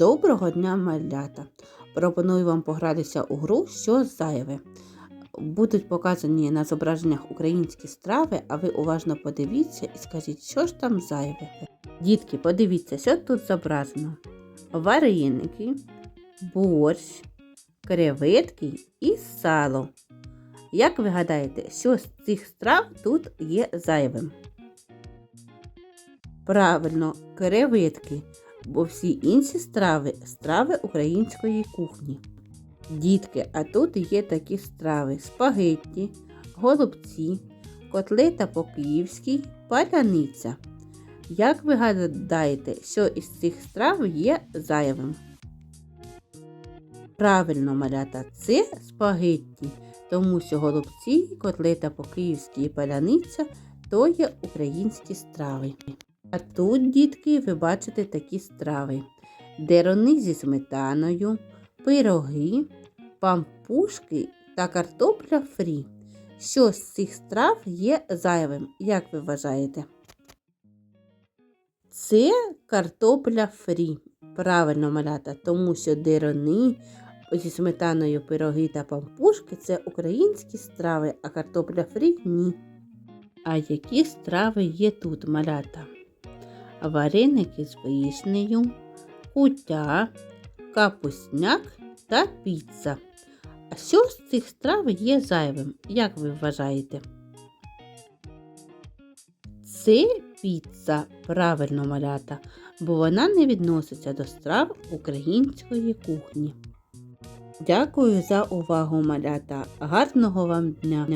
Доброго дня, малята! Пропоную вам погратися у гру Що зайве. Будуть показані на зображеннях українські страви, а ви уважно подивіться і скажіть, що ж там зайве. Дітки, подивіться, що тут зображено: вареники, борщ, креветки і сало. Як ви гадаєте, що з цих страв тут є зайвим? Правильно, креветки, бо всі інші страви страви української кухні. Дітки, а тут є такі страви: спагетті, голубці, котлета по-київськи, паляниця. Як ви гадаєте, що із цих страв є зайвим? Правильно, малята, це спагетті, тому що голубці, котлета по-київськи і паляниця то є українські страви. А тут, дітки, ви бачите такі страви: дерони зі сметаною, пироги, пампушки та картопля фрі. Що з цих страв є зайвим, як ви вважаєте? Це картопля фрі. Правильно малята, тому що дерони зі сметаною пироги та пампушки це українські страви, а картопля фрі ні. А які страви є тут, малята? Вареники з вишнею, кутя, капусняк та піца. А що з цих страв є зайвим, як ви вважаєте? Це піца, правильно малята, бо вона не відноситься до страв української кухні. Дякую за увагу, малята. Гарного вам дня!